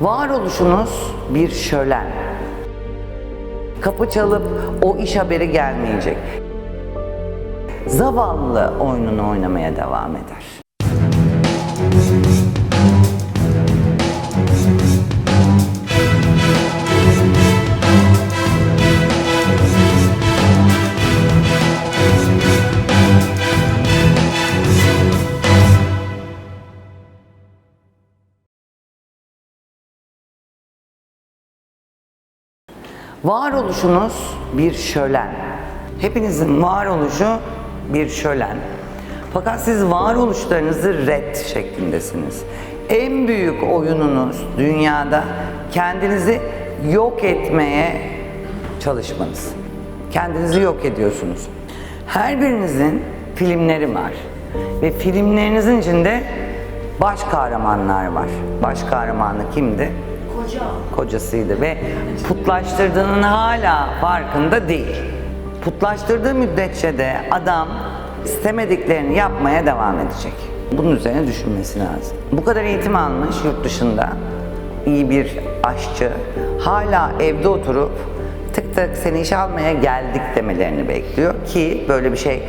Varoluşunuz bir şölen. Kapı çalıp o iş haberi gelmeyecek. Zavallı oyununu oynamaya devam eder. Varoluşunuz bir şölen. Hepinizin varoluşu bir şölen. Fakat siz varoluşlarınızı red şeklindesiniz. En büyük oyununuz dünyada kendinizi yok etmeye çalışmanız. Kendinizi yok ediyorsunuz. Her birinizin filmleri var. Ve filmlerinizin içinde baş kahramanlar var. Baş kahramanı kimdi? Kocasıydı ve putlaştırdığının hala farkında değil. Putlaştırdığı müddetçe de adam istemediklerini yapmaya devam edecek. Bunun üzerine düşünmesi lazım. Bu kadar eğitim almış yurt dışında iyi bir aşçı hala evde oturup tık tık seni işe almaya geldik demelerini bekliyor ki böyle bir şey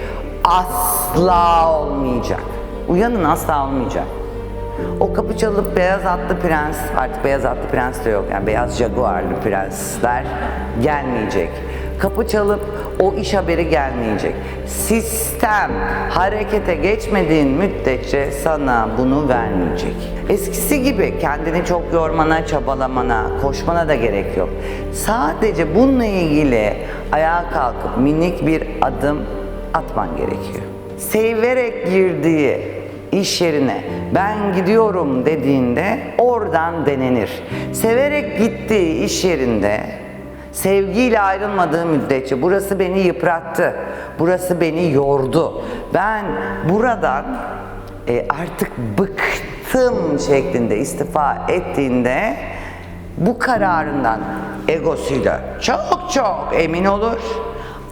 asla olmayacak. Uyanın asla olmayacak. O kapı çalıp beyaz atlı prens, artık beyaz atlı prens de yok yani beyaz jaguarlı prensler gelmeyecek. Kapı çalıp o iş haberi gelmeyecek. Sistem harekete geçmediğin müddetçe sana bunu vermeyecek. Eskisi gibi kendini çok yormana, çabalamana, koşmana da gerek yok. Sadece bununla ilgili ayağa kalkıp minik bir adım atman gerekiyor. Severek girdiği iş yerine ben gidiyorum dediğinde oradan denenir. Severek gittiği iş yerinde sevgiyle ayrılmadığı müddetçe burası beni yıprattı, burası beni yordu. Ben buradan e, artık bıktım şeklinde istifa ettiğinde bu kararından egosuyla çok çok emin olur.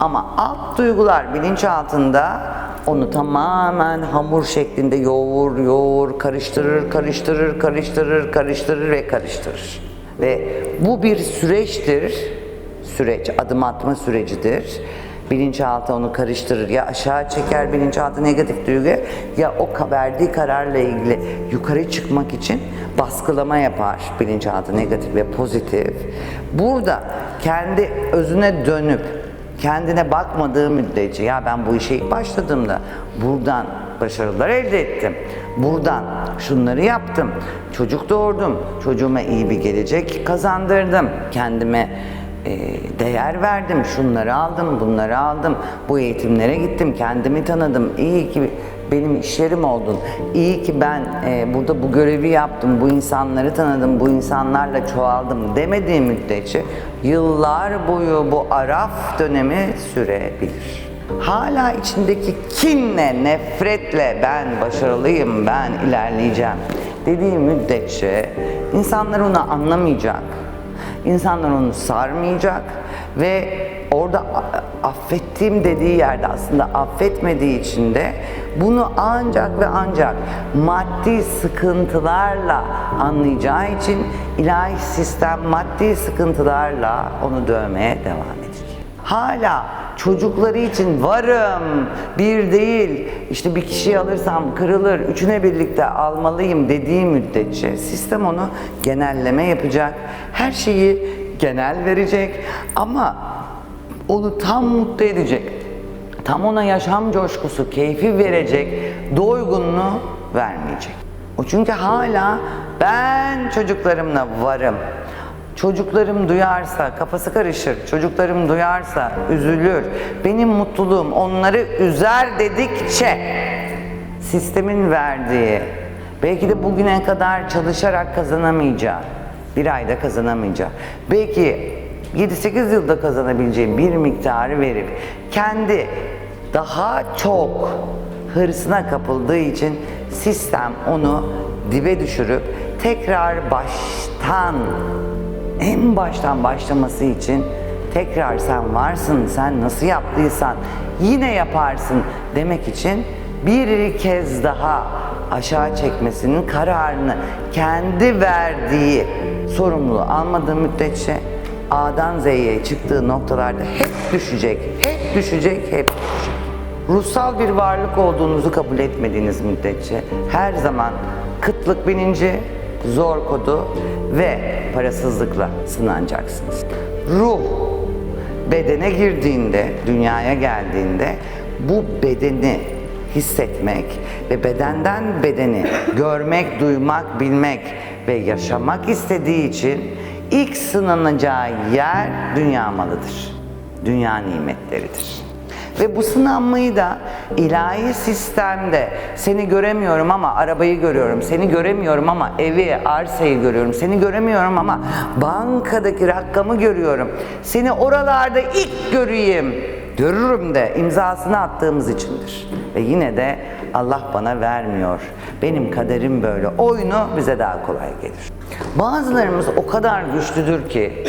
Ama alt duygular bilinçaltında onu tamamen hamur şeklinde yoğur, yoğur, karıştırır, karıştırır, karıştırır, karıştırır ve karıştırır. Ve bu bir süreçtir. Süreç, adım atma sürecidir. Bilinçaltı onu karıştırır. Ya aşağı çeker bilinçaltı negatif duygu ya o verdiği kararla ilgili yukarı çıkmak için baskılama yapar bilinçaltı negatif ve pozitif. Burada kendi özüne dönüp kendine bakmadığı müddetçe ya ben bu işe ilk başladığımda buradan başarılar elde ettim. Buradan şunları yaptım. Çocuk doğurdum. Çocuğuma iyi bir gelecek kazandırdım. Kendime değer verdim. Şunları aldım, bunları aldım. Bu eğitimlere gittim. Kendimi tanıdım. İyi ki benim işlerim oldun. İyi ki ben e, burada bu görevi yaptım. Bu insanları tanıdım. Bu insanlarla çoğaldım demediği müddetçe yıllar boyu bu araf dönemi sürebilir. Hala içindeki kinle, nefretle ben başarılıyım, ben ilerleyeceğim dediği müddetçe insanlar onu anlamayacak. İnsanlar onu sarmayacak ve orada affettiğim dediği yerde aslında affetmediği için de bunu ancak ve ancak maddi sıkıntılarla anlayacağı için ilahi sistem maddi sıkıntılarla onu dövmeye devam edecek. Hala çocukları için varım, bir değil, işte bir kişiyi alırsam kırılır, üçüne birlikte almalıyım dediği müddetçe sistem onu genelleme yapacak. Her şeyi genel verecek ama onu tam mutlu edecek. Tam ona yaşam coşkusu, keyfi verecek doygunluğu vermeyecek. O çünkü hala ben çocuklarımla varım. Çocuklarım duyarsa kafası karışır, çocuklarım duyarsa üzülür. Benim mutluluğum onları üzer dedikçe sistemin verdiği, belki de bugüne kadar çalışarak kazanamayacağı, bir ayda kazanamayacağı, belki 7-8 yılda kazanabileceği bir miktarı verip kendi daha çok hırsına kapıldığı için sistem onu dibe düşürüp tekrar baştan en baştan başlaması için tekrar sen varsın, sen nasıl yaptıysan yine yaparsın demek için bir kez daha aşağı çekmesinin kararını kendi verdiği sorumluluğu almadığı müddetçe A'dan Z'ye çıktığı noktalarda hep düşecek, hep düşecek, hep düşecek. Ruhsal bir varlık olduğunuzu kabul etmediğiniz müddetçe her zaman kıtlık bilinci, zor kodu ve parasızlıkla sınanacaksınız. Ruh bedene girdiğinde, dünyaya geldiğinde bu bedeni hissetmek ve bedenden bedeni görmek, duymak, bilmek ve yaşamak istediği için ilk sınanacağı yer dünya malıdır. Dünya nimetleridir. Ve bu sınanmayı da ilahi sistemde seni göremiyorum ama arabayı görüyorum, seni göremiyorum ama evi, arsayı görüyorum, seni göremiyorum ama bankadaki rakamı görüyorum, seni oralarda ilk göreyim, görürüm de imzasını attığımız içindir. Ve yine de Allah bana vermiyor, benim kaderim böyle, oyunu bize daha kolay gelir. Bazılarımız o kadar güçlüdür ki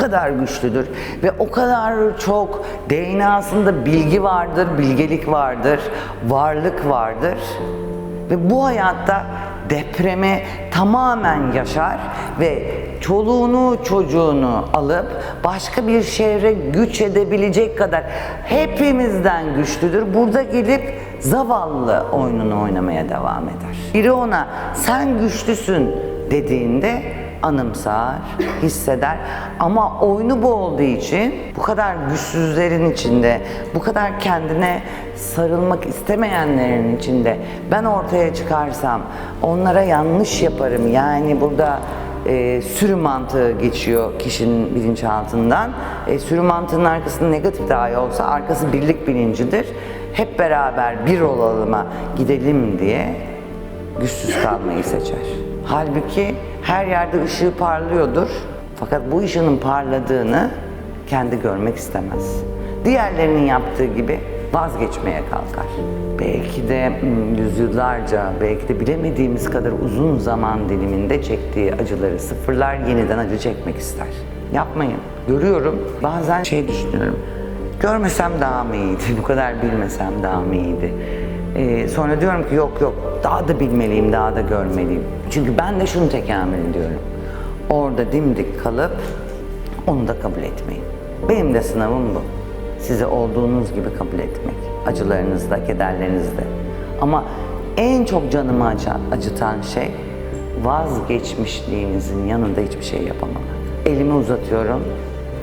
kadar güçlüdür ve o kadar çok DNA'sında bilgi vardır, bilgelik vardır, varlık vardır ve bu hayatta depremi tamamen yaşar ve çoluğunu çocuğunu alıp başka bir şehre güç edebilecek kadar hepimizden güçlüdür. Burada gelip zavallı oyununu oynamaya devam eder. Biri ona sen güçlüsün dediğinde anımsar, hisseder ama oyunu bu olduğu için bu kadar güçsüzlerin içinde, bu kadar kendine sarılmak istemeyenlerin içinde ben ortaya çıkarsam onlara yanlış yaparım. Yani burada e, sürü mantığı geçiyor kişinin bilinçaltından. E, sürü mantığının arkasında negatif dahi olsa arkası birlik bilincidir. Hep beraber bir olalıma gidelim diye güçsüz kalmayı seçer. Halbuki her yerde ışığı parlıyordur. Fakat bu ışığın parladığını kendi görmek istemez. Diğerlerinin yaptığı gibi vazgeçmeye kalkar. Belki de hmm, yüzyıllarca, belki de bilemediğimiz kadar uzun zaman diliminde çektiği acıları sıfırlar, yeniden acı çekmek ister. Yapmayın. Görüyorum, bazen şey düşünüyorum. Görmesem daha mı iyiydi, bu kadar bilmesem daha mı iyiydi? Ee, sonra diyorum ki yok yok daha da bilmeliyim, daha da görmeliyim. Çünkü ben de şunu tekamül ediyorum. Orada dimdik kalıp onu da kabul etmeyin. Benim de sınavım bu. Sizi olduğunuz gibi kabul etmek. Acılarınızda, kederlerinizde. Ama en çok canımı acıtan şey vazgeçmişliğinizin yanında hiçbir şey yapamamak. Elimi uzatıyorum,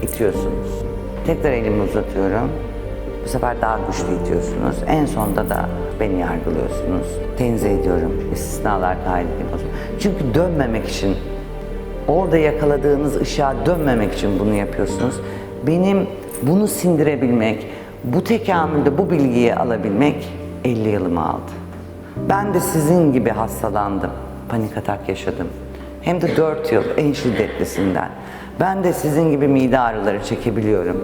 itiyorsunuz. Tekrar elimi uzatıyorum, bu sefer daha güçlü itiyorsunuz. En sonunda da beni yargılıyorsunuz. Tenzih ediyorum. İstisnalar kaydedeyim. Çünkü dönmemek için, orada yakaladığınız ışığa dönmemek için bunu yapıyorsunuz. Benim bunu sindirebilmek, bu tekamülde bu bilgiyi alabilmek 50 yılımı aldı. Ben de sizin gibi hastalandım. Panik atak yaşadım. Hem de 4 yıl en şiddetlisinden. Ben de sizin gibi mide ağrıları çekebiliyorum.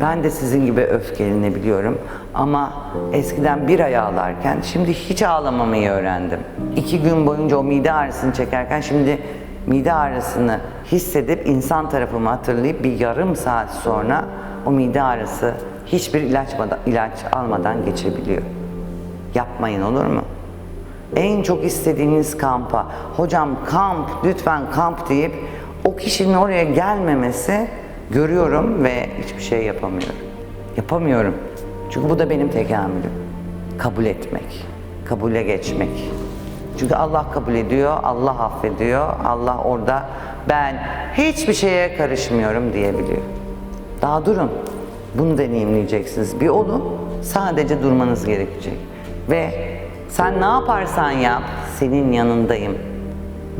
Ben de sizin gibi öfkelenebiliyorum ama eskiden bir ay ağlarken şimdi hiç ağlamamayı öğrendim. İki gün boyunca o mide ağrısını çekerken şimdi mide ağrısını hissedip insan tarafımı hatırlayıp bir yarım saat sonra o mide ağrısı hiçbir ilaç, ilaç almadan geçebiliyor. Yapmayın olur mu? En çok istediğiniz kampa, hocam kamp, lütfen kamp deyip o kişinin oraya gelmemesi görüyorum ve hiçbir şey yapamıyorum. Yapamıyorum. Çünkü bu da benim tekamülüm. Kabul etmek, kabule geçmek. Çünkü Allah kabul ediyor, Allah affediyor, Allah orada ben hiçbir şeye karışmıyorum diyebiliyor. Daha durun. Bunu deneyimleyeceksiniz. Bir olun, sadece durmanız gerekecek. Ve sen ne yaparsan yap, senin yanındayım.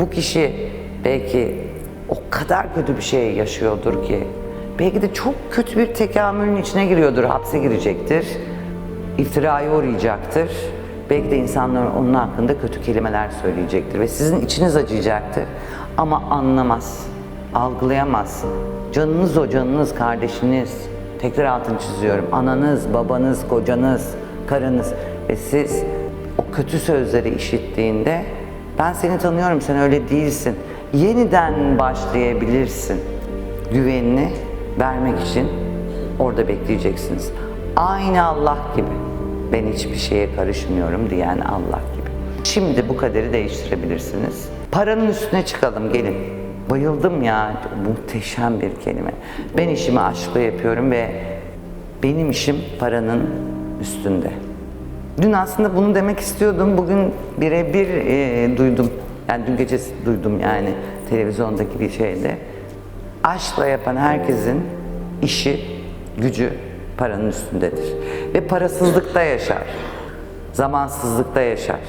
Bu kişi belki o kadar kötü bir şey yaşıyordur ki belki de çok kötü bir tekamülün içine giriyordur, hapse girecektir, iftiraya uğrayacaktır. Belki de insanlar onun hakkında kötü kelimeler söyleyecektir ve sizin içiniz acıyacaktır ama anlamaz, algılayamaz. Canınız o, canınız, kardeşiniz. Tekrar altını çiziyorum. Ananız, babanız, kocanız, karınız ve siz o kötü sözleri işittiğinde ben seni tanıyorum, sen öyle değilsin. Yeniden başlayabilirsin. Güvenini vermek için orada bekleyeceksiniz. Aynı Allah gibi. Ben hiçbir şeye karışmıyorum diyen Allah gibi. Şimdi bu kaderi değiştirebilirsiniz. Paranın üstüne çıkalım gelin. Bayıldım ya. Muhteşem bir kelime. Ben işimi aşkla yapıyorum ve benim işim paranın üstünde. Dün aslında bunu demek istiyordum. Bugün birebir e, duydum. Yani dün gece duydum yani televizyondaki bir şeyde. Aşkla yapan herkesin işi, gücü paranın üstündedir. Ve parasızlıkta yaşar. Zamansızlıkta yaşar.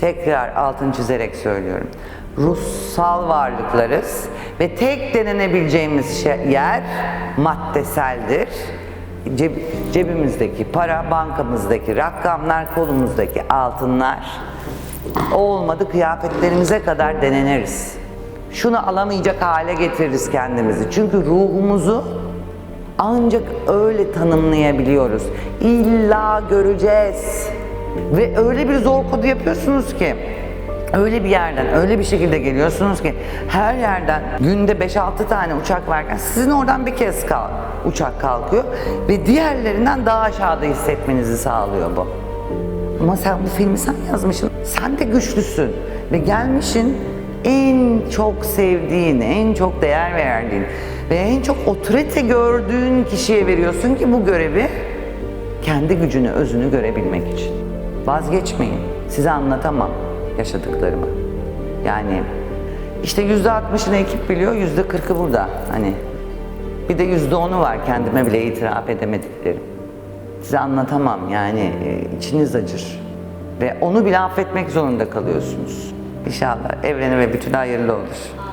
Tekrar altını çizerek söylüyorum. Ruhsal varlıklarız ve tek denenebileceğimiz şey, yer maddeseldir. Ceb- cebimizdeki para, bankamızdaki rakamlar, kolumuzdaki altınlar. O olmadı kıyafetlerimize kadar deneniriz. Şunu alamayacak hale getiririz kendimizi. Çünkü ruhumuzu ancak öyle tanımlayabiliyoruz. İlla göreceğiz. Ve öyle bir zor kodu yapıyorsunuz ki öyle bir yerden öyle bir şekilde geliyorsunuz ki her yerden günde 5-6 tane uçak varken sizin oradan bir kez kal uçak kalkıyor ve diğerlerinden daha aşağıda hissetmenizi sağlıyor bu. Ama sen bu filmi sen yazmışsın. Sen de güçlüsün. Ve gelmişin en çok sevdiğin, en çok değer verdiğin ve en çok otorite gördüğün kişiye veriyorsun ki bu görevi kendi gücünü, özünü görebilmek için. Vazgeçmeyin. Size anlatamam yaşadıklarımı. Yani işte yüzde altmışını ekip biliyor, yüzde kırkı burada. Hani bir de yüzde onu var kendime bile itiraf edemediklerim. Size anlatamam yani e, içiniz acır. Ve onu bile affetmek zorunda kalıyorsunuz. İnşallah evrene ve bütün hayırlı olur.